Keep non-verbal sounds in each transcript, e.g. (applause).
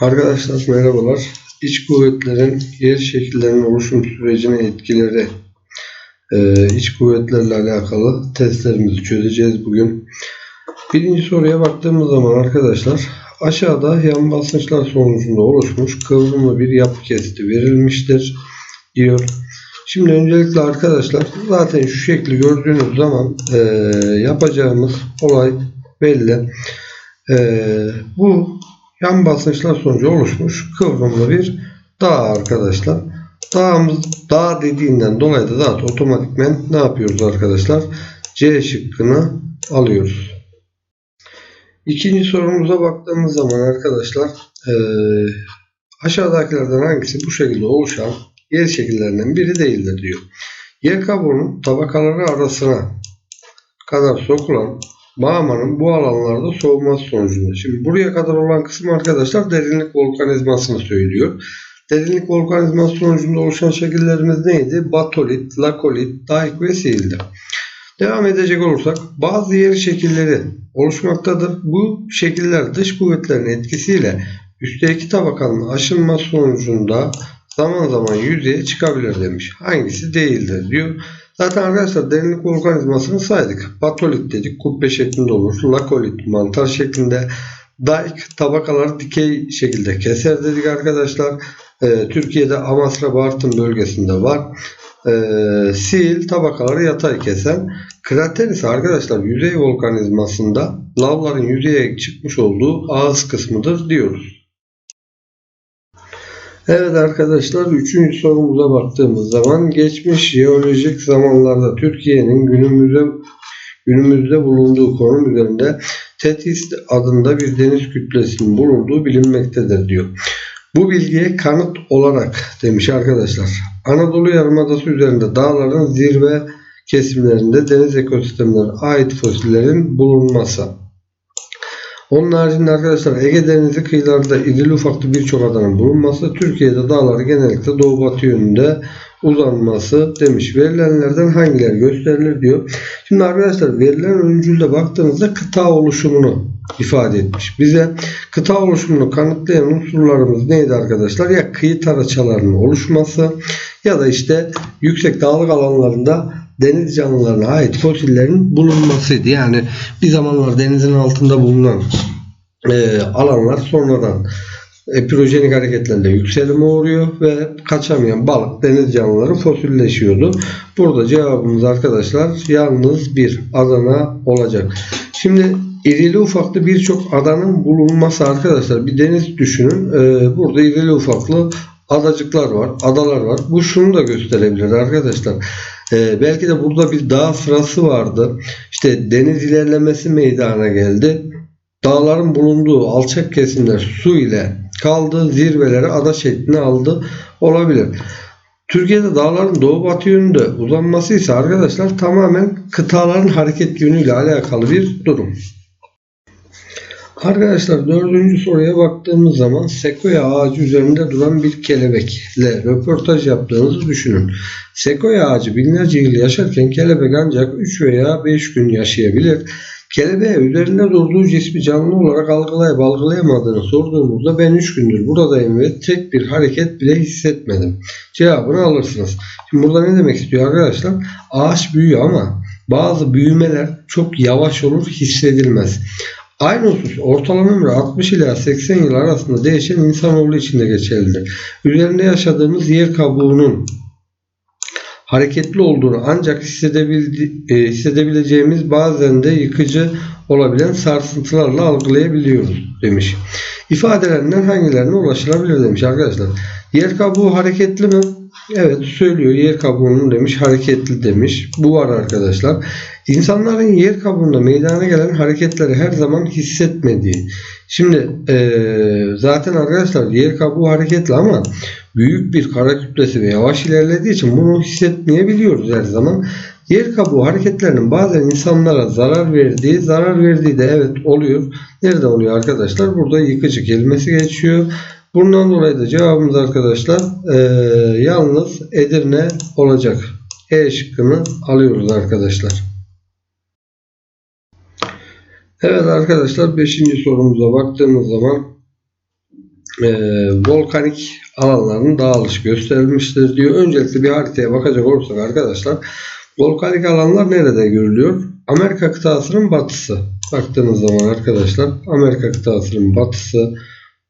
Arkadaşlar merhabalar. İç kuvvetlerin yer şekillerinin oluşum sürecine etkileri e, iç kuvvetlerle alakalı testlerimizi çözeceğiz bugün. Birinci soruya baktığımız zaman arkadaşlar aşağıda yan basınçlar sonucunda oluşmuş kıvrımlı bir yapı kesiti verilmiştir diyor. Şimdi öncelikle arkadaşlar zaten şu şekli gördüğünüz zaman e, yapacağımız olay belli. E, bu yan basınçlar sonucu oluşmuş kıvrımlı bir dağ arkadaşlar. Dağımız dağ dediğinden dolayı da zaten otomatikmen ne yapıyoruz arkadaşlar? C şıkkını alıyoruz. İkinci sorumuza baktığımız zaman arkadaşlar eee, aşağıdakilerden hangisi bu şekilde oluşan yer şekillerinden biri değildir diyor. Yer kabuğunun tabakaları arasına kadar sokulan mağmanın bu alanlarda soğuması sonucunda. Şimdi buraya kadar olan kısım arkadaşlar derinlik volkanizmasını söylüyor. Derinlik volkanizması sonucunda oluşan şekillerimiz neydi? Batolit, lakolit, daik ve siildi. Devam edecek olursak bazı yer şekilleri oluşmaktadır. Bu şekiller dış kuvvetlerin etkisiyle üstteki tabakanın aşınması sonucunda zaman zaman yüzeye çıkabilir demiş. Hangisi değildir diyor. Zaten arkadaşlar derinlik organizmasını saydık. Batolit dedik kubbe şeklinde olur. Lakolit mantar şeklinde. Daik tabakaları dikey şekilde keser dedik arkadaşlar. Ee, Türkiye'de Amasra Bartın bölgesinde var. Ee, sil tabakaları yatay kesen. Krater ise arkadaşlar yüzey volkanizmasında lavların yüzeye çıkmış olduğu ağız kısmıdır diyoruz. Evet arkadaşlar üçüncü sorumuza baktığımız zaman geçmiş jeolojik zamanlarda Türkiye'nin günümüzde günümüzde bulunduğu konum üzerinde Tetis adında bir deniz kütlesinin bulunduğu bilinmektedir diyor. Bu bilgiye kanıt olarak demiş arkadaşlar. Anadolu Yarımadası üzerinde dağların zirve kesimlerinde deniz ekosistemlerine ait fosillerin bulunması. Onun haricinde arkadaşlar Ege Denizi kıyılarında irili ufaklı birçok adanın bulunması, Türkiye'de dağları genellikle doğu batı yönünde uzanması demiş. Verilenlerden hangileri gösterilir diyor. Şimdi arkadaşlar verilen öncülde baktığınızda kıta oluşumunu ifade etmiş. Bize kıta oluşumunu kanıtlayan unsurlarımız neydi arkadaşlar? Ya kıyı taraçalarının oluşması ya da işte yüksek dağlık alanlarında deniz canlılarına ait fosillerin bulunmasıydı. Yani bir zamanlar denizin altında bulunan e, alanlar sonradan epirojenik hareketlerle yükselime uğruyor ve kaçamayan balık deniz canlıları fosilleşiyordu. Burada cevabımız arkadaşlar yalnız bir Adana olacak. Şimdi irili ufaklı birçok adanın bulunması arkadaşlar bir deniz düşünün. Ee, burada irili ufaklı adacıklar var, adalar var. Bu şunu da gösterebilir arkadaşlar. Ee, belki de burada bir dağ sırası vardı. İşte deniz ilerlemesi meydana geldi. Dağların bulunduğu alçak kesimler su ile kaldı. Zirveleri ada şeklini aldı olabilir. Türkiye'de dağların doğu batı yönünde uzanması ise arkadaşlar tamamen kıtaların hareket yönüyle alakalı bir durum. Arkadaşlar dördüncü soruya baktığımız zaman sekoya ağacı üzerinde duran bir kelebekle röportaj yaptığınızı düşünün. Sekoya ağacı binlerce yıl yaşarken kelebek ancak 3 veya 5 gün yaşayabilir. Kelebeğe üzerinde durduğu cismi canlı olarak algılayıp algılayamadığını sorduğumuzda ben 3 gündür buradayım ve tek bir hareket bile hissetmedim. Cevabını alırsınız. Şimdi burada ne demek istiyor arkadaşlar? Ağaç büyüyor ama bazı büyümeler çok yavaş olur hissedilmez. Aynı husus ortalama ömrü 60 ila 80 yıl arasında değişen insanoğlu için de geçerlidir. Üzerinde yaşadığımız yer kabuğunun hareketli olduğunu ancak e, hissedebileceğimiz bazen de yıkıcı olabilen sarsıntılarla algılayabiliyoruz demiş. İfadelerinden hangilerine ulaşılabilir demiş arkadaşlar. Yer kabuğu hareketli mi? Evet söylüyor yer kabuğunun demiş hareketli demiş. Bu var arkadaşlar. İnsanların yer kabuğunda meydana gelen hareketleri her zaman hissetmediği. Şimdi ee, zaten arkadaşlar yer kabuğu hareketli ama büyük bir kara kütlesi ve yavaş ilerlediği için bunu hissetmeyebiliyoruz her zaman. Yer kabuğu hareketlerinin bazen insanlara zarar verdiği, zarar verdiği de evet oluyor. Nerede oluyor arkadaşlar? Burada yıkıcı kelimesi geçiyor. Bundan dolayı da cevabımız arkadaşlar e, yalnız Edirne olacak. E şıkkını alıyoruz arkadaşlar. Evet arkadaşlar 5. sorumuza baktığımız zaman e, volkanik alanların dağılış gösterilmiştir diyor. Öncelikle bir haritaya bakacak olursak arkadaşlar volkanik alanlar nerede görülüyor? Amerika kıtasının batısı. Baktığınız zaman arkadaşlar Amerika kıtasının batısı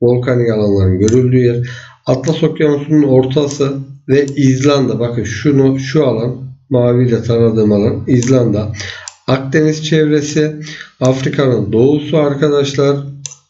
volkanik alanların görüldüğü yer. Atlas Okyanusu'nun ortası ve İzlanda. Bakın şunu şu alan maviyle taradığım alan İzlanda. Akdeniz çevresi Afrika'nın doğusu arkadaşlar.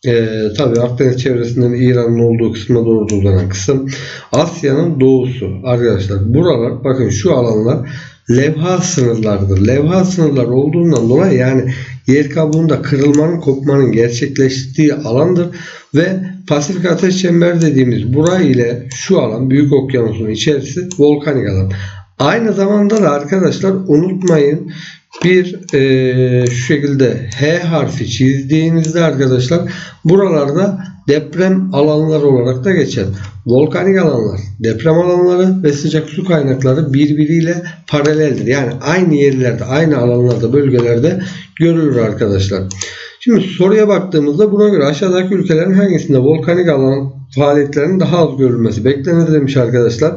Ee, tabii Akdeniz çevresinden İran'ın olduğu kısma doğru uzanan kısım. Asya'nın doğusu arkadaşlar. Buralar bakın şu alanlar levha sınırlardır. Levha sınırlar olduğundan dolayı yani yer kabuğunda kırılmanın kopmanın gerçekleştiği alandır ve Pasifik Ateş Çemberi dediğimiz bura ile şu alan Büyük Okyanus'un içerisi volkanik alan. Aynı zamanda da arkadaşlar unutmayın bir e, şu şekilde H harfi çizdiğinizde arkadaşlar buralarda deprem alanları olarak da geçer. Volkanik alanlar, deprem alanları ve sıcak su kaynakları birbiriyle paraleldir. Yani aynı yerlerde, aynı alanlarda, bölgelerde görülür arkadaşlar. Şimdi soruya baktığımızda buna göre aşağıdaki ülkelerin hangisinde volkanik alan faaliyetlerinin daha az görülmesi beklenir demiş arkadaşlar.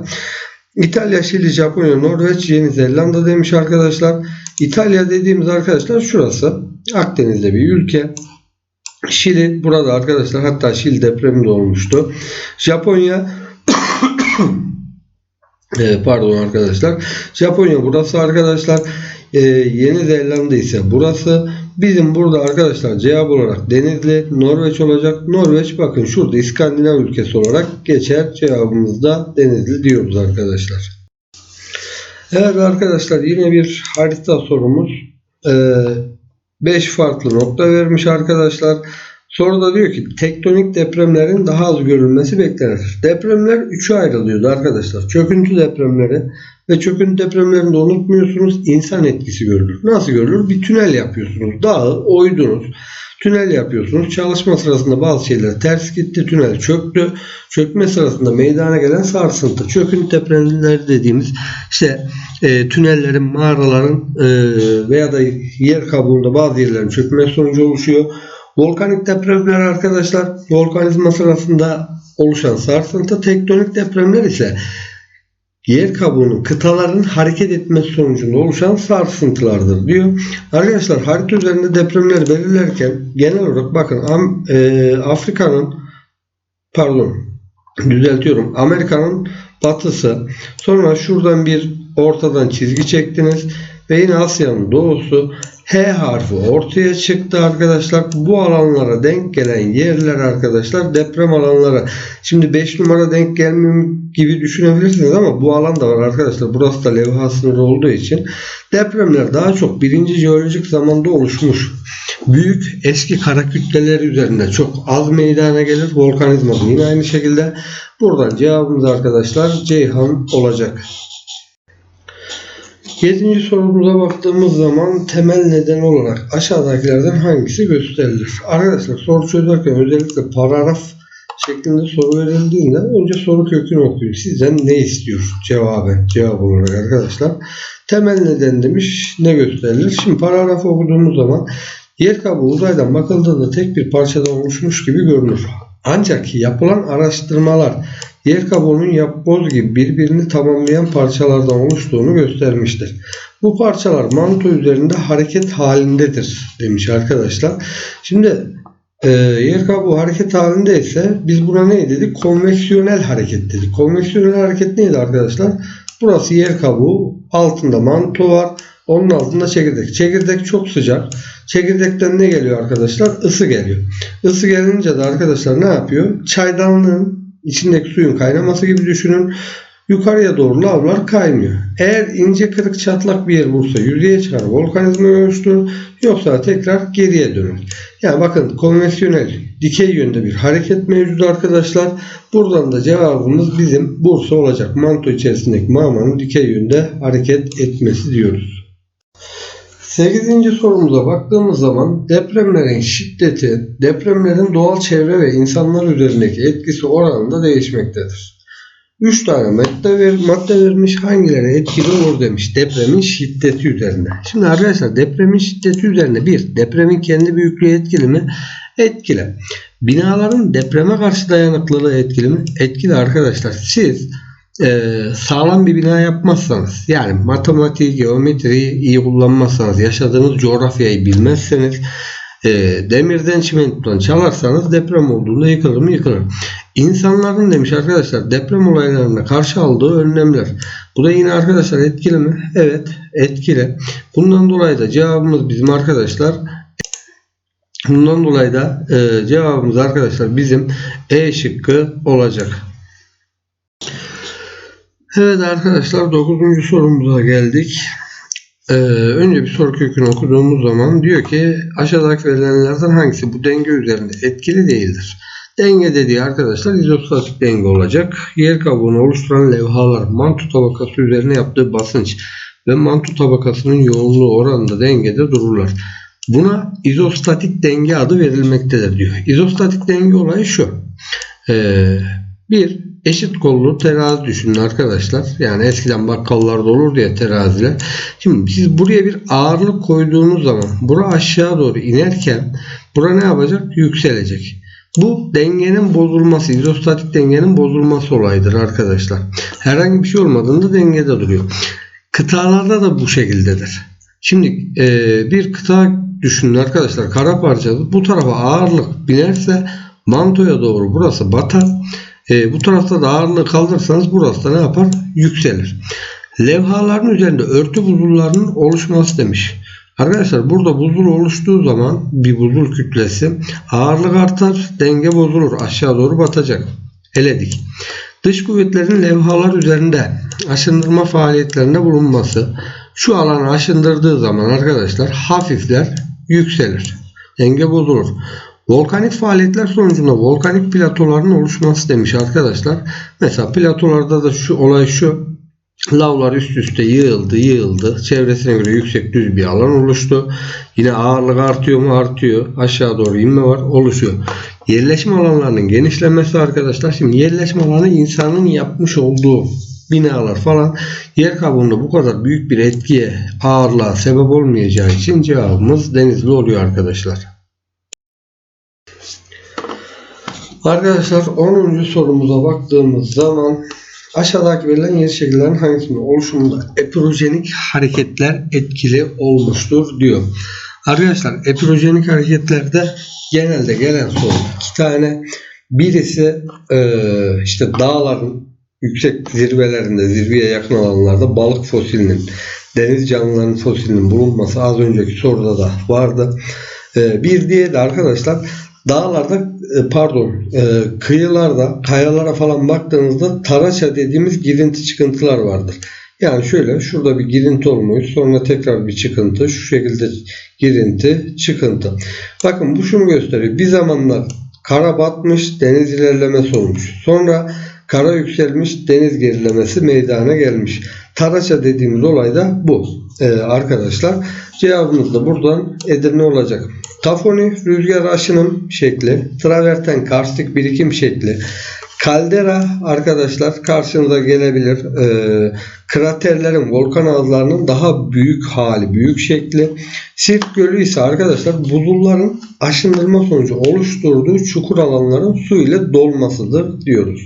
İtalya, Şili, Japonya, Norveç, Yeni Zelanda demiş arkadaşlar. İtalya dediğimiz arkadaşlar şurası. Akdeniz'de bir ülke. Şili burada arkadaşlar hatta Şili depremi de olmuştu. Japonya (coughs) pardon arkadaşlar. Japonya burası arkadaşlar. Ee, Yeni Zelanda ise burası. Bizim burada arkadaşlar cevap olarak Denizli, Norveç olacak. Norveç bakın şurada İskandinav ülkesi olarak geçer. Cevabımızda Denizli diyoruz arkadaşlar. Evet arkadaşlar yine bir harita sorumuz. 5 farklı nokta vermiş arkadaşlar. Soruda diyor ki tektonik depremlerin daha az görülmesi beklenir. Depremler 3'e ayrılıyordu arkadaşlar. Çöküntü depremleri ve çöküntü depremlerinde unutmuyorsunuz insan etkisi görülür. Nasıl görülür? Bir tünel yapıyorsunuz. Dağı oydunuz. Tünel yapıyorsunuz. Çalışma sırasında bazı şeyler ters gitti. Tünel çöktü. Çökme sırasında meydana gelen sarsıntı. Çöküntü depremleri dediğimiz işte e, tünellerin, mağaraların e, veya da yer kabuğunda bazı yerlerin çökme sonucu oluşuyor. Volkanik depremler arkadaşlar volkanizma sırasında oluşan sarsıntı. Tektonik depremler ise yer kabuğunun kıtaların hareket etmesi sonucunda oluşan sarsıntılardır diyor. Arkadaşlar harita üzerinde depremleri belirlerken genel olarak bakın e, Afrika'nın pardon düzeltiyorum Amerika'nın batısı sonra şuradan bir ortadan çizgi çektiniz ve yine Asya'nın doğusu H harfi ortaya çıktı arkadaşlar. Bu alanlara denk gelen yerler arkadaşlar deprem alanları. Şimdi 5 numara denk gelmiyor gibi düşünebilirsiniz ama bu alan da var arkadaşlar. Burası da levha sınırı olduğu için depremler daha çok birinci jeolojik zamanda oluşmuş. Büyük eski kara kütleler üzerinde çok az meydana gelir. Volkanizma yine aynı şekilde. Buradan cevabımız arkadaşlar Ceyhan olacak. Yedinci sorumuza baktığımız zaman temel neden olarak aşağıdakilerden hangisi gösterilir? Arkadaşlar soru çözerken özellikle paragraf şeklinde soru verildiğinde önce soru kökünü okuyun. Sizden ne istiyor cevabı, cevap olarak arkadaşlar. Temel neden demiş ne gösterilir? Şimdi paragrafı okuduğumuz zaman yer kabuğu uzaydan bakıldığında tek bir parçadan oluşmuş gibi görünür. Ancak yapılan araştırmalar yer kabuğunun yapboz gibi birbirini tamamlayan parçalardan oluştuğunu göstermiştir. Bu parçalar manto üzerinde hareket halindedir demiş arkadaşlar. Şimdi e, yer kabuğu hareket halinde ise biz buna ne dedik? Konveksiyonel hareket dedik. Konveksiyonel hareket neydi arkadaşlar? Burası yer kabuğu, altında manto var. Onun altında çekirdek. Çekirdek çok sıcak. Çekirdekten ne geliyor arkadaşlar? Isı geliyor. Isı gelince de arkadaşlar ne yapıyor? Çaydanlığın içindeki suyun kaynaması gibi düşünün. Yukarıya doğru lavlar kaymıyor. Eğer ince kırık çatlak bir yer bulsa yüzeye çıkar volkanizma oluşturur. Yoksa tekrar geriye dönür. Yani bakın konvansiyonel dikey yönde bir hareket mevcut arkadaşlar. Buradan da cevabımız bizim Bursa olacak. Manto içerisindeki mağmanın dikey yönde hareket etmesi diyoruz. 8. sorumuza baktığımız zaman depremlerin şiddeti, depremlerin doğal çevre ve insanlar üzerindeki etkisi oranında değişmektedir. 3 tane madde, ver, madde vermiş hangileri etkili olur demiş depremin şiddeti üzerinde. Şimdi arkadaşlar depremin şiddeti üzerinde bir depremin kendi büyüklüğü etkili mi? Etkili. Binaların depreme karşı dayanıklılığı etkili mi? Etkili arkadaşlar. Siz e, sağlam bir bina yapmazsanız yani matematiği, geometriyi iyi kullanmazsanız, yaşadığınız coğrafyayı bilmezseniz e, demirden çimentodan çalarsanız deprem olduğunda yıkılır mı yıkılır. İnsanların demiş arkadaşlar deprem olaylarına karşı aldığı önlemler. Bu da yine arkadaşlar etkili mi? Evet etkili. Bundan dolayı da cevabımız bizim arkadaşlar Bundan dolayı da e, cevabımız arkadaşlar bizim E şıkkı olacak. Evet arkadaşlar 9. sorumuza geldik. Ee, önce bir soru kökünü okuduğumuz zaman diyor ki aşağıdaki verilenlerden hangisi bu denge üzerinde etkili değildir? Denge dediği arkadaşlar izostatik denge olacak. Yer kabuğunu oluşturan levhalar manto tabakası üzerine yaptığı basınç ve manto tabakasının yoğunluğu oranında dengede dururlar. Buna izostatik denge adı verilmektedir diyor. İzostatik denge olayı şu. Ee, bir eşit kollu terazi düşünün arkadaşlar. Yani eskiden bakkallarda olurdu ya teraziler. Şimdi siz buraya bir ağırlık koyduğunuz zaman bura aşağı doğru inerken bura ne yapacak? Yükselecek. Bu dengenin bozulması, izostatik dengenin bozulması olayıdır arkadaşlar. Herhangi bir şey olmadığında dengede duruyor. Kıtalarda da bu şekildedir. Şimdi e, bir kıta düşünün arkadaşlar. Kara parçası bu tarafa ağırlık binerse mantoya doğru burası batar. E, bu tarafta da ağırlığı kaldırırsanız burası da ne yapar? Yükselir. Levhaların üzerinde örtü buzullarının oluşması demiş. Arkadaşlar burada buzul oluştuğu zaman bir buzul kütlesi ağırlık artar, denge bozulur, aşağı doğru batacak. Eledik. Dış kuvvetlerin levhalar üzerinde aşındırma faaliyetlerinde bulunması şu alanı aşındırdığı zaman arkadaşlar hafifler, yükselir. Denge bozulur. Volkanik faaliyetler sonucunda volkanik platoların oluşması demiş arkadaşlar. Mesela platolarda da şu olay şu. Lavlar üst üste yığıldı yığıldı. Çevresine göre yüksek düz bir alan oluştu. Yine ağırlık artıyor mu artıyor. Aşağı doğru inme var oluşuyor. Yerleşim alanlarının genişlemesi arkadaşlar. Şimdi yerleşim alanı insanın yapmış olduğu binalar falan yer kabuğunda bu kadar büyük bir etkiye ağırlığa sebep olmayacağı için cevabımız denizli oluyor arkadaşlar. Arkadaşlar 10. sorumuza baktığımız zaman aşağıdaki verilen yer şekillerin hangisinin oluşumunda epirojenik hareketler etkili olmuştur diyor. Arkadaşlar epirojenik hareketlerde genelde gelen soru iki tane. Birisi e, işte dağların yüksek zirvelerinde, zirveye yakın alanlarda balık fosilinin, deniz canlılarının fosilinin bulunması az önceki soruda da vardı. E, bir diğeri de arkadaşlar dağlarda e, pardon e, kıyılarda kayalara falan baktığınızda taraça dediğimiz girinti çıkıntılar vardır. Yani şöyle şurada bir girinti olmuş sonra tekrar bir çıkıntı şu şekilde girinti çıkıntı. Bakın bu şunu gösteriyor. Bir zamanlar kara batmış deniz ilerlemesi olmuş. Sonra kara yükselmiş deniz gerilemesi meydana gelmiş. Taraça dediğimiz olay da bu ee, arkadaşlar. Cevabımız da buradan Edirne olacak. Tafoni rüzgar aşınım şekli, traverten karstik birikim şekli, kaldera arkadaşlar karşınıza gelebilir. Ee, kraterlerin, volkan ağızlarının daha büyük hali, büyük şekli. Sirk Gölü ise arkadaşlar buzulların aşındırma sonucu oluşturduğu çukur alanların su ile dolmasıdır diyoruz.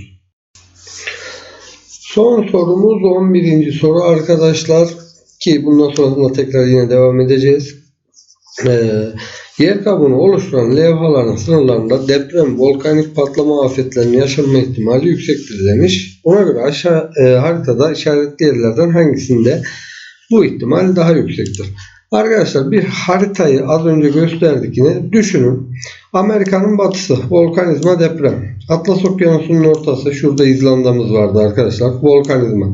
Son sorumuz 11. soru arkadaşlar ki bundan sonrasında tekrar yine devam edeceğiz. Ee, yer kabuğunu oluşturan levhaların sınırlarında deprem, volkanik patlama afetlerinin yaşanma ihtimali yüksektir demiş. Ona göre aşağı e, haritada işaretli yerlerden hangisinde bu ihtimal daha yüksektir? Arkadaşlar bir haritayı az önce gösterdik yine. Düşünün. Amerika'nın batısı volkanizma deprem. Atlas Okyanusu'nun ortası şurada İzlanda'mız vardı arkadaşlar. Volkanizma.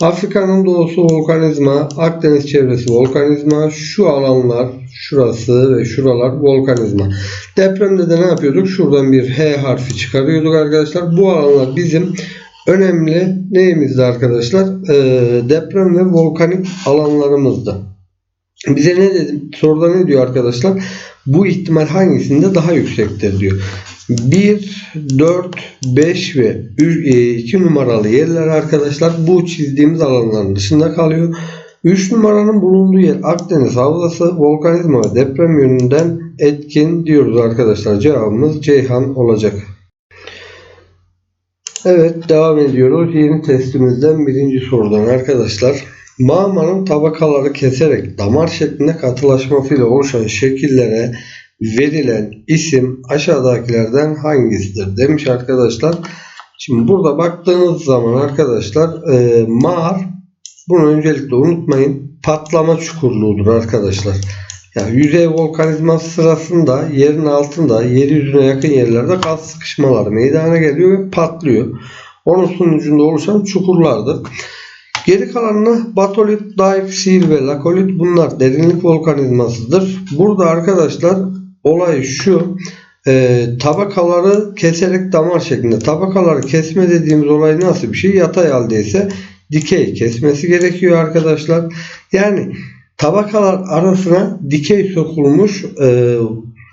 Afrika'nın doğusu volkanizma, Akdeniz çevresi volkanizma, şu alanlar, şurası ve şuralar volkanizma. Depremde de ne yapıyorduk? Şuradan bir H harfi çıkarıyorduk arkadaşlar. Bu alanlar bizim önemli neyimizdi arkadaşlar? Ee, deprem ve volkanik alanlarımızdı. Bize ne dedim? Soruda ne diyor arkadaşlar? Bu ihtimal hangisinde daha yüksektir diyor. 1, 4, 5 ve 2 numaralı yerler arkadaşlar bu çizdiğimiz alanların dışında kalıyor. 3 numaranın bulunduğu yer Akdeniz Havzası volkanizma ve deprem yönünden etkin diyoruz arkadaşlar. Cevabımız Ceyhan olacak. Evet devam ediyoruz. Yeni testimizden birinci sorudan arkadaşlar. Mağmanın tabakaları keserek damar şeklinde katılaşmasıyla oluşan şekillere verilen isim aşağıdakilerden hangisidir demiş arkadaşlar. Şimdi burada baktığınız zaman arkadaşlar e, mağar bunu öncelikle unutmayın patlama çukurluğudur arkadaşlar. Yani yüzey volkanizması sırasında yerin altında yeryüzüne yakın yerlerde gaz sıkışmaları meydana geliyor ve patlıyor. Onun sonucunda oluşan çukurlardır. Geri kalanına batolit, daif, sil ve lakolit bunlar derinlik volkanizmasıdır. Burada arkadaşlar olay şu e, tabakaları keserek damar şeklinde. Tabakaları kesme dediğimiz olay nasıl bir şey? Yatay halde dikey kesmesi gerekiyor arkadaşlar. Yani tabakalar arasına dikey sokulmuş e,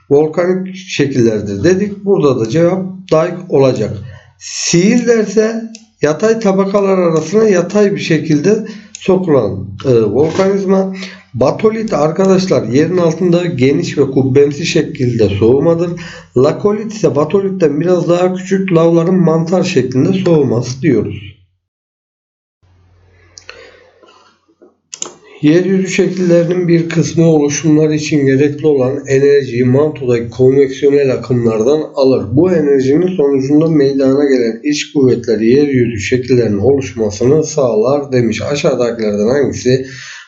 volkanik şekillerdir dedik. Burada da cevap daik olacak. Sihir derse yatay tabakalar arasına yatay bir şekilde sokulan e, volkanizma. Batolit arkadaşlar yerin altında geniş ve kubbemsi şekilde soğumadır. Lakolit ise batolitten biraz daha küçük lavların mantar şeklinde soğuması diyoruz. Yeryüzü şekillerinin bir kısmı oluşumlar için gerekli olan enerjiyi mantodaki konveksiyonel akımlardan alır. Bu enerjinin sonucunda meydana gelen iç kuvvetler yeryüzü şekillerinin oluşmasını sağlar demiş. Aşağıdakilerden hangisi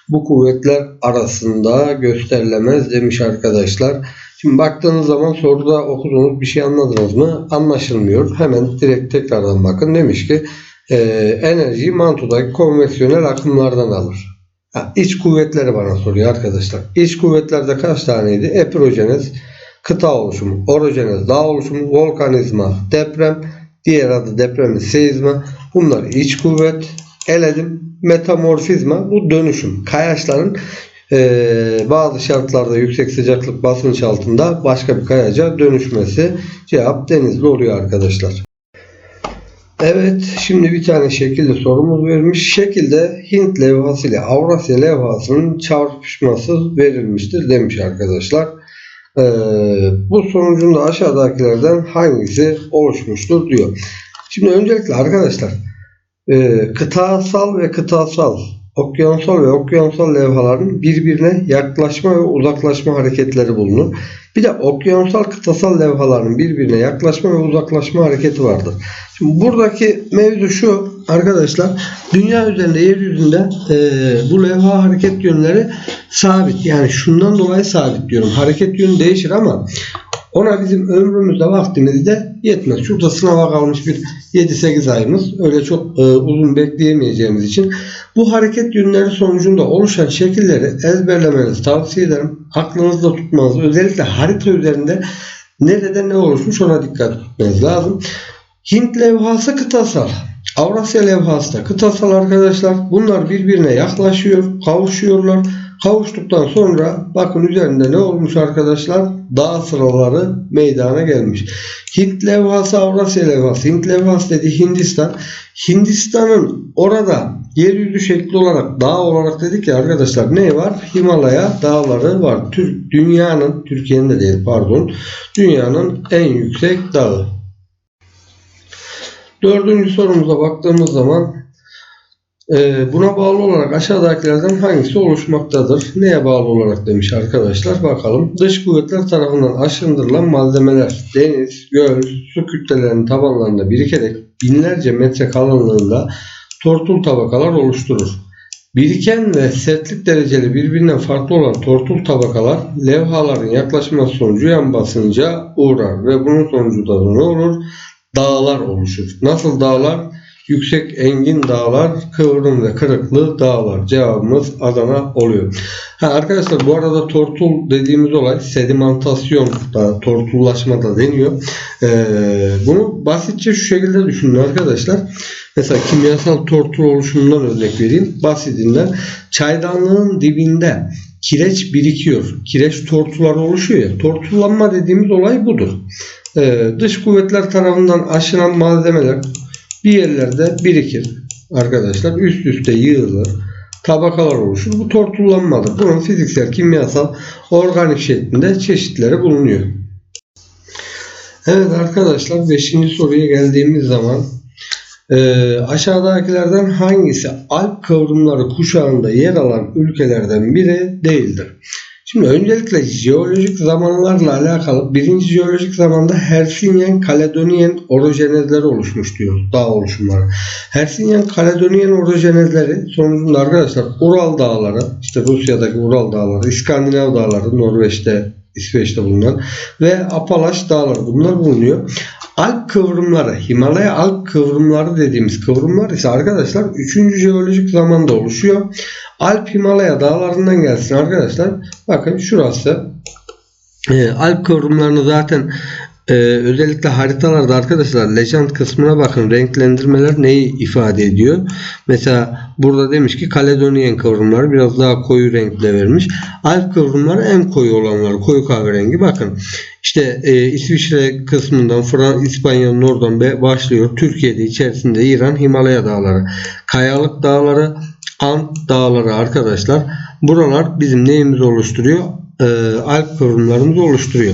bu kuvvetler arasında gösterilemez demiş arkadaşlar. Şimdi baktığınız zaman soruda okuduğunuz bir şey anladınız mı? Anlaşılmıyor. Hemen direkt tekrardan bakın. Demiş ki e, enerjiyi mantodaki konveksiyonel akımlardan alır. Ha, iç kuvvetleri bana soruyor arkadaşlar. İç kuvvetlerde kaç taneydi? Epirojenez, kıta oluşumu, orojenez, dağ oluşumu, volkanizma, deprem, diğer adı depremin seizma. Bunlar iç kuvvet. Eledim. Metamorfizma bu dönüşüm. Kayaçların e, bazı şartlarda yüksek sıcaklık basınç altında başka bir kayaca dönüşmesi. Cevap denizli oluyor arkadaşlar. Evet, şimdi bir tane şekilde sorumuz vermiş. Şekilde Hint levhası ile Avrasya levhasının çarpışması verilmiştir demiş arkadaşlar. Ee, bu sonucunda aşağıdakilerden hangisi oluşmuştur diyor. Şimdi öncelikle arkadaşlar e, kıtasal ve kıtasal, okyanusal ve okyanusal levhaların birbirine yaklaşma ve uzaklaşma hareketleri bulunur. Bir de okyanusal kıtasal levhaların birbirine yaklaşma ve uzaklaşma hareketi vardır. Şimdi buradaki mevzu şu arkadaşlar. Dünya üzerinde yeryüzünde e, bu levha hareket yönleri sabit. Yani şundan dolayı sabit diyorum. Hareket yönü değişir ama ona bizim ömrümüzde vaktimizde yetmez. Şurada sınava kalmış bir 7-8 ayımız. Öyle çok e, uzun bekleyemeyeceğimiz için bu hareket yönleri sonucunda oluşan şekilleri ezberlemenizi tavsiye ederim. Aklınızda tutmanız özellikle harita üzerinde nerede ne oluşmuş ona dikkat etmeniz lazım. Hint levhası kıtasal. Avrasya levhası da kıtasal arkadaşlar. Bunlar birbirine yaklaşıyor, kavuşuyorlar. Kavuştuktan sonra bakın üzerinde ne olmuş arkadaşlar? Dağ sıraları meydana gelmiş. Hint levhası, Avrasya levhası. Hint levhası dedi Hindistan. Hindistan'ın orada yeryüzü şekli olarak dağ olarak dedik ya arkadaşlar ne var? Himalaya dağları var. Türk dünyanın Türkiye'nin de değil pardon. Dünyanın en yüksek dağı. Dördüncü sorumuza baktığımız zaman buna bağlı olarak aşağıdakilerden hangisi oluşmaktadır? Neye bağlı olarak demiş arkadaşlar. Bakalım. Dış kuvvetler tarafından aşındırılan malzemeler deniz, göl, su kütlelerinin tabanlarında birikerek binlerce metre kalınlığında tortul tabakalar oluşturur. Biriken ve sertlik dereceli birbirinden farklı olan tortul tabakalar levhaların yaklaşması sonucu yan basınca uğrar ve bunun sonucu da ne olur? Dağlar oluşur. Nasıl dağlar? Yüksek engin dağlar, kıvrım ve kırıklı dağlar. Cevabımız Adana oluyor. Ha, arkadaşlar bu arada tortul dediğimiz olay sedimentasyon da tortullaşma da deniyor. Ee, bunu basitçe şu şekilde düşünün arkadaşlar. Mesela kimyasal tortul oluşumundan örnek vereyim. Basitinden çaydanlığın dibinde kireç birikiyor. Kireç tortuları oluşuyor ya. Tortullanma dediğimiz olay budur. Ee, dış kuvvetler tarafından aşınan malzemeler bir yerlerde birikir arkadaşlar. Üst üste yığılır. tabakalar oluşur. Bu tortullanmadır. Bunun fiziksel, kimyasal, organik şeklinde çeşitleri bulunuyor. Evet arkadaşlar 5. soruya geldiğimiz zaman e, aşağıdakilerden hangisi Alp kıvrımları kuşağında yer alan ülkelerden biri değildir? Şimdi öncelikle jeolojik zamanlarla alakalı birinci jeolojik zamanda Hersinyen, Kaledonyen orojenezleri oluşmuş diyor dağ oluşumları. Hersinyen, Kaledonyen orojenezleri sonucunda arkadaşlar Ural dağları, işte Rusya'daki Ural dağları, İskandinav dağları, Norveç'te, İsveç'te bulunan ve Apalaş dağları bunlar bulunuyor. Alp kıvrımları, Himalaya Alp kıvrımları dediğimiz kıvrımlar ise arkadaşlar 3. jeolojik zamanda oluşuyor. Alp Himalaya dağlarından gelsin arkadaşlar. Bakın şurası. Ee, Alp kıvrımlarını zaten e, özellikle haritalarda arkadaşlar legend kısmına bakın renklendirmeler neyi ifade ediyor. Mesela burada demiş ki Kaledonyen kıvrımları biraz daha koyu renkle vermiş. Alp kıvrımları en koyu olanlar koyu kahverengi. Bakın işte e, İsviçre kısmından Fransa, İspanya'nın oradan başlıyor. Türkiye'de içerisinde İran Himalaya dağları. Kayalık dağları, Ant dağları arkadaşlar. Buralar bizim neyimizi oluşturuyor? Ee, Alp kıvrımlarımızı oluşturuyor.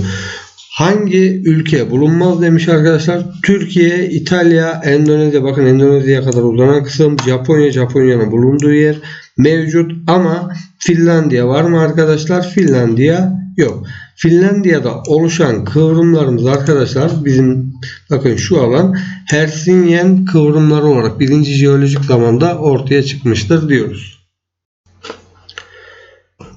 Hangi ülke bulunmaz demiş arkadaşlar. Türkiye, İtalya, Endonezya. Bakın Endonezya'ya kadar uzanan kısım. Japonya, Japonya'nın bulunduğu yer mevcut. Ama Finlandiya var mı arkadaşlar? Finlandiya yok. Finlandiya'da oluşan kıvrımlarımız arkadaşlar bizim bakın şu alan Hersinyen kıvrımları olarak birinci jeolojik zamanda ortaya çıkmıştır diyoruz.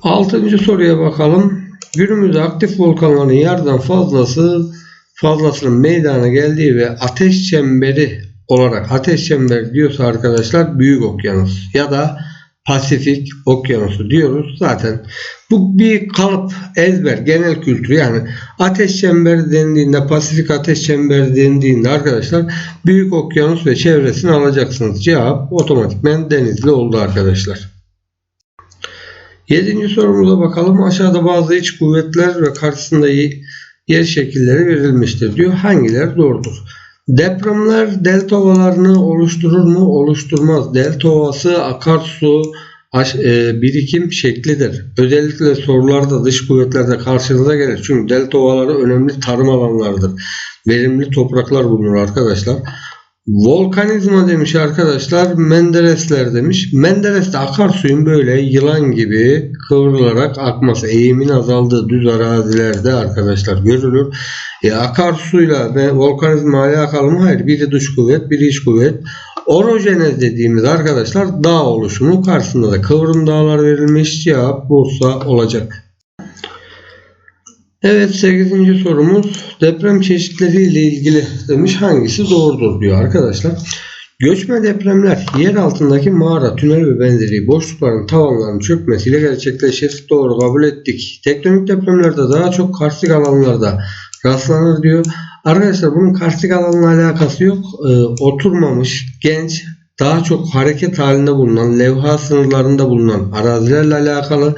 Altıncı soruya bakalım. Günümüzde aktif volkanların yarıdan fazlası fazlasının meydana geldiği ve ateş çemberi olarak ateş çemberi diyorsa arkadaşlar Büyük Okyanus ya da Pasifik Okyanusu diyoruz. Zaten bu bir kalıp, ezber, genel kültür. Yani ateş çemberi dendiğinde, Pasifik ateş çemberi dendiğinde arkadaşlar Büyük Okyanus ve çevresini alacaksınız. Cevap otomatikmen denizli oldu arkadaşlar. Yedinci sorumuza bakalım. Aşağıda bazı iç kuvvetler ve karşısında yer şekilleri verilmiştir diyor. Hangileri doğrudur? Depremler delta ovalarını oluşturur mu? Oluşturmaz. Delta ovası akarsu e, birikim şeklidir. Özellikle sorularda dış kuvvetlerde karşınıza gelir. Çünkü delta ovaları önemli tarım alanlarıdır. Verimli topraklar bulunur arkadaşlar. Volkanizma demiş arkadaşlar. Menderesler demiş. Menderes'te akarsuyun böyle yılan gibi kıvrılarak akması, eğimin azaldığı düz arazilerde arkadaşlar görülür. E, akarsuyla ve volkanizma alakalı mı? Hayır. Biri dış kuvvet, biri iç kuvvet. Orojenez dediğimiz arkadaşlar dağ oluşumu karşısında da kıvrım dağlar verilmiş. Cevap Bursa olacak. Evet 8. sorumuz deprem çeşitleri ile ilgili demiş hangisi doğrudur diyor arkadaşlar. Göçme depremler yer altındaki mağara, tünel ve benzeri boşlukların tavanlarının çökmesiyle gerçekleşir. Doğru kabul ettik. Tektonik depremlerde daha çok karstik alanlarda rastlanır diyor. Arkadaşlar bunun karstik alanla alakası yok. Ee, oturmamış, genç, daha çok hareket halinde bulunan, levha sınırlarında bulunan arazilerle alakalı.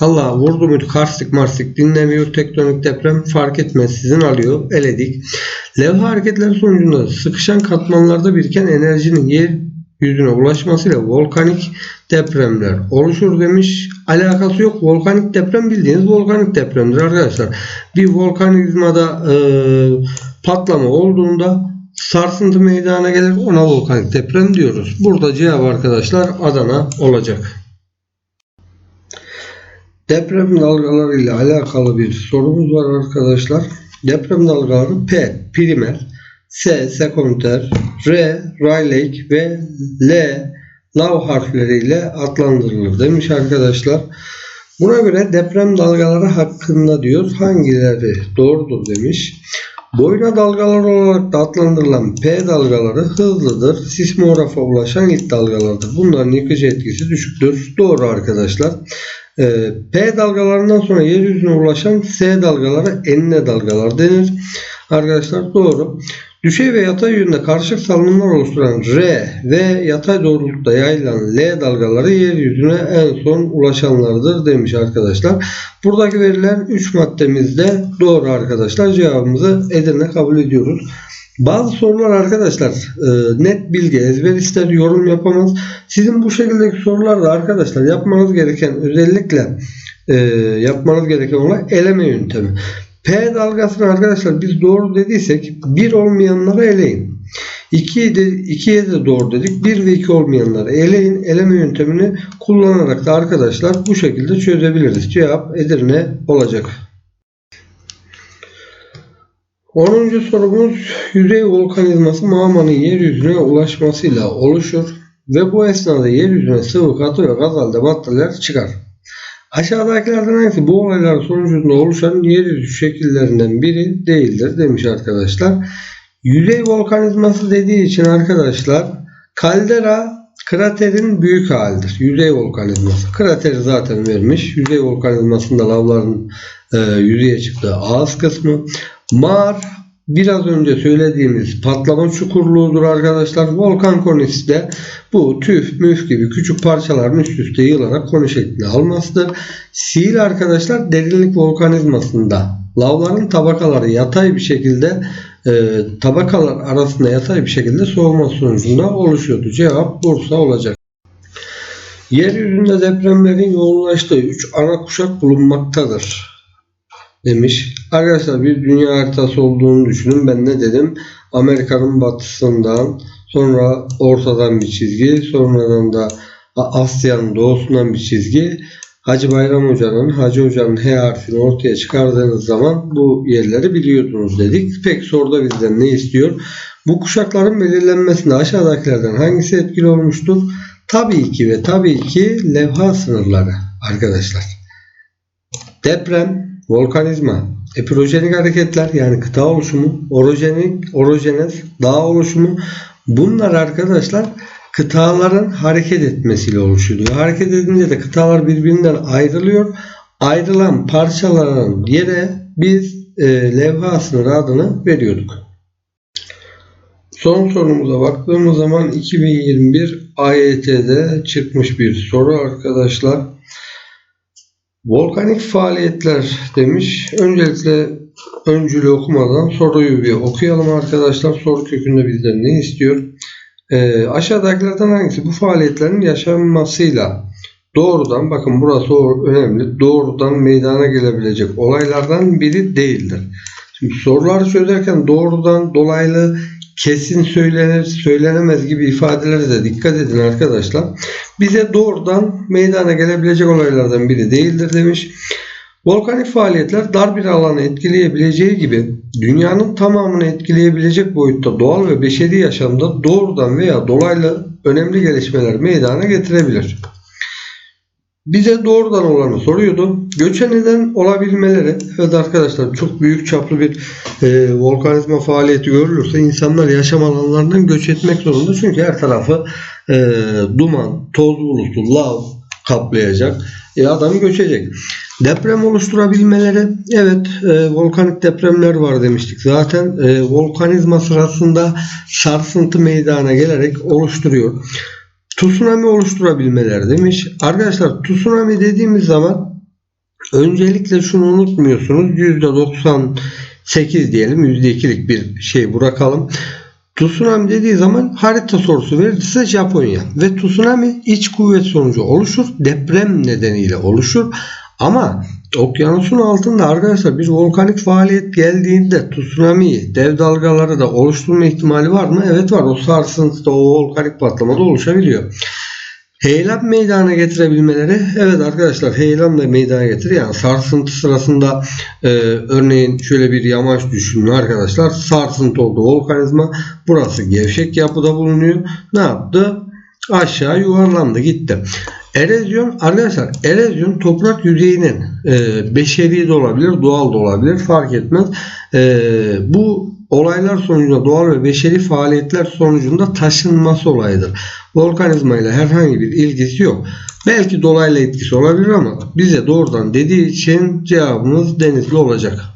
Allah vurdu mu karstik marstik dinlemiyor. Tektonik deprem fark etmez sizin alıyor. Eledik. Levha hareketleri sonucunda sıkışan katmanlarda biriken enerjinin yer yüzüne ulaşmasıyla volkanik depremler oluşur demiş. Alakası yok. Volkanik deprem bildiğiniz volkanik depremdir arkadaşlar. Bir volkanizmada e, patlama olduğunda sarsıntı meydana gelir. Ona volkanik deprem diyoruz. Burada cevap arkadaşlar Adana olacak. Deprem dalgaları ile alakalı bir sorumuz var arkadaşlar. Deprem dalgaları P primer, S sekonder, R Rayleigh ve L lav harfleriyle adlandırılır demiş arkadaşlar. Buna göre deprem dalgaları hakkında diyor hangileri doğrudur demiş. Boyuna dalgalar olarak da adlandırılan P dalgaları hızlıdır. Sismografa ulaşan ilk dalgalardır. Bunların yıkıcı etkisi düşüktür. Doğru arkadaşlar. Ee, P dalgalarından sonra yeryüzüne ulaşan S dalgaları enine dalgalar denir. Arkadaşlar doğru. Düşey ve yatay yönde karışık salınımlar oluşturan R ve yatay doğrultuda yayılan L dalgaları yeryüzüne en son ulaşanlardır demiş arkadaşlar. Buradaki verilen 3 maddemizde doğru arkadaşlar. Cevabımızı Edirne kabul ediyoruz. Bazı sorular arkadaşlar e, net bilgi ezber ister yorum yapamaz. Sizin bu şekildeki sorularda arkadaşlar yapmanız gereken özellikle e, yapmanız gereken olay eleme yöntemi. P dalgasını arkadaşlar biz doğru dediysek bir olmayanları eleyin. 2'ye de, 2'ye de doğru dedik. 1 ve 2 olmayanları eleyin. Eleme yöntemini kullanarak da arkadaşlar bu şekilde çözebiliriz. Cevap Edirne olacak. 10. sorumuz yüzey volkanizması mağmanın yeryüzüne ulaşmasıyla oluşur ve bu esnada yeryüzüne sıvı katı ve gaz halde maddeler çıkar. Aşağıdakilerden hangisi bu olaylar sonucunda oluşan yeryüzü şekillerinden biri değildir demiş arkadaşlar. Yüzey volkanizması dediği için arkadaşlar kaldera kraterin büyük halidir. Yüzey volkanizması. Krateri zaten vermiş. Yüzey volkanizmasında lavların e, yüzeye çıktığı ağız kısmı. Mağar biraz önce söylediğimiz patlama çukurluğudur arkadaşlar. Volkan konisi de bu tüf, müf gibi küçük parçaların üst üste yığılarak koni şeklini almasıdır. Sil arkadaşlar derinlik volkanizmasında lavların tabakaları yatay bir şekilde e, tabakalar arasında yatay bir şekilde soğuma sonucunda oluşuyordu. Cevap Bursa olacak. Yeryüzünde depremlerin yoğunlaştığı 3 ana kuşak bulunmaktadır demiş. Arkadaşlar bir dünya haritası olduğunu düşünün. Ben ne dedim? Amerika'nın batısından sonra ortadan bir çizgi sonradan da Asya'nın doğusundan bir çizgi Hacı Bayram Hoca'nın, Hacı Hoca'nın H harfini ortaya çıkardığınız zaman bu yerleri biliyordunuz dedik. Peki soruda bizden ne istiyor? Bu kuşakların belirlenmesinde aşağıdakilerden hangisi etkili olmuştur? Tabii ki ve tabii ki levha sınırları arkadaşlar. Deprem, volkanizma, epirojenik hareketler yani kıta oluşumu, orojenik, orojenez, dağ oluşumu bunlar arkadaşlar kıtaların hareket etmesiyle oluşuyor. Hareket edince de kıtalar birbirinden ayrılıyor. Ayrılan parçalanan yere biz e, levha sınırı adını veriyorduk. Son sorumuza baktığımız zaman 2021 AYT'de çıkmış bir soru arkadaşlar. Volkanik faaliyetler demiş. Öncelikle öncülü okumadan soruyu bir okuyalım arkadaşlar. Soru kökünde bizden ne istiyor? E, aşağıdakilerden hangisi bu faaliyetlerin yaşanmasıyla doğrudan bakın burası önemli doğrudan meydana gelebilecek olaylardan biri değildir. Şimdi soruları çözerken doğrudan dolaylı kesin söylenir söylenemez gibi ifadelere de dikkat edin arkadaşlar. Bize doğrudan meydana gelebilecek olaylardan biri değildir demiş. Volkanik faaliyetler dar bir alanı etkileyebileceği gibi dünyanın tamamını etkileyebilecek boyutta doğal ve beşeri yaşamda doğrudan veya dolaylı önemli gelişmeler meydana getirebilir. Bize doğrudan olanı soruyordu. Göçe neden olabilmeleri, evet arkadaşlar çok büyük çaplı bir e, volkanizma faaliyeti görülürse insanlar yaşam alanlarından göç etmek zorunda. Çünkü her tarafı e, duman, toz bulutu, lav kaplayacak. E, adam göçecek. Deprem oluşturabilmeleri evet e, volkanik depremler var demiştik. Zaten e, volkanizma sırasında sarsıntı meydana gelerek oluşturuyor. Tsunami oluşturabilmeleri demiş. Arkadaşlar tsunami dediğimiz zaman öncelikle şunu unutmuyorsunuz. %98 diyelim %2'lik bir şey bırakalım. Tsunami dediği zaman harita sorusu verirse Japonya ve tsunami iç kuvvet sonucu oluşur. Deprem nedeniyle oluşur. Ama okyanusun altında arkadaşlar bir volkanik faaliyet geldiğinde tsunami, dev dalgaları da oluşturma ihtimali var mı? Evet var. O sarsıntıda, o volkanik patlamada oluşabiliyor. Heyelan meydana getirebilmeleri evet arkadaşlar heyelan da meydana getirir. Yani sarsıntı sırasında e, örneğin şöyle bir yamaç düşünün arkadaşlar. Sarsıntı oldu volkanizma. Burası gevşek yapıda bulunuyor. Ne yaptı? Aşağı yuvarlandı gitti. Erozyon arkadaşlar erozyon toprak yüzeyinin e, beşeri de olabilir doğal da olabilir fark etmez. E, bu olaylar sonucunda doğal ve beşeri faaliyetler sonucunda taşınması olayıdır. Volkanizma ile herhangi bir ilgisi yok. Belki dolaylı etkisi olabilir ama bize doğrudan dediği için cevabımız denizli olacak.